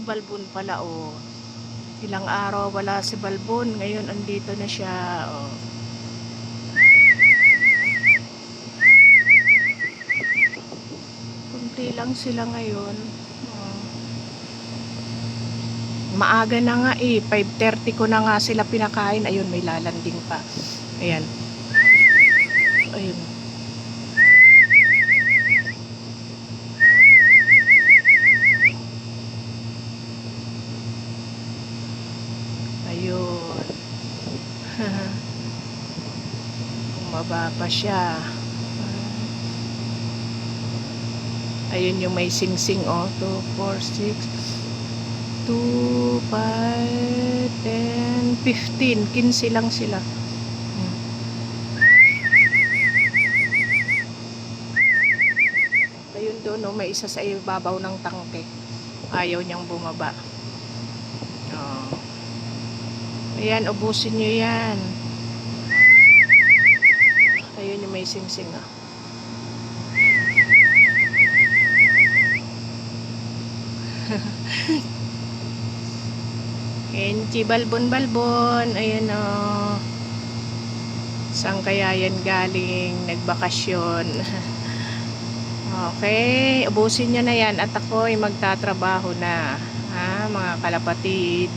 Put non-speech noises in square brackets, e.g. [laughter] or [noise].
balbon pala oh. Ilang araw wala si balbon, ngayon andito na siya oh. Kunti lang sila ngayon. Oh. Maaga na nga eh, 5.30 ko na nga sila pinakain. Ayun, may lalanding pa. Ayan. Ayun. Ayun. [laughs] Bumaba pa siya. Ayun yung may sing-sing oh. 2, 4, 6, 2, 5, 10, 15. 15 lang sila. Hmm. Ayun doon, no, may isa sa ibabaw ng tangke. Ayaw niyang bumaba. Oh. Ayan, ubusin niyo yan. Ayun yung may sing-sing ah. [laughs] Kenchi balbon-balbon. Ayan o. Saan kaya yan galing? Nagbakasyon. [laughs] okay. Ubusin nyo na yan. At ako ay magtatrabaho na. Ha, mga kalapatid.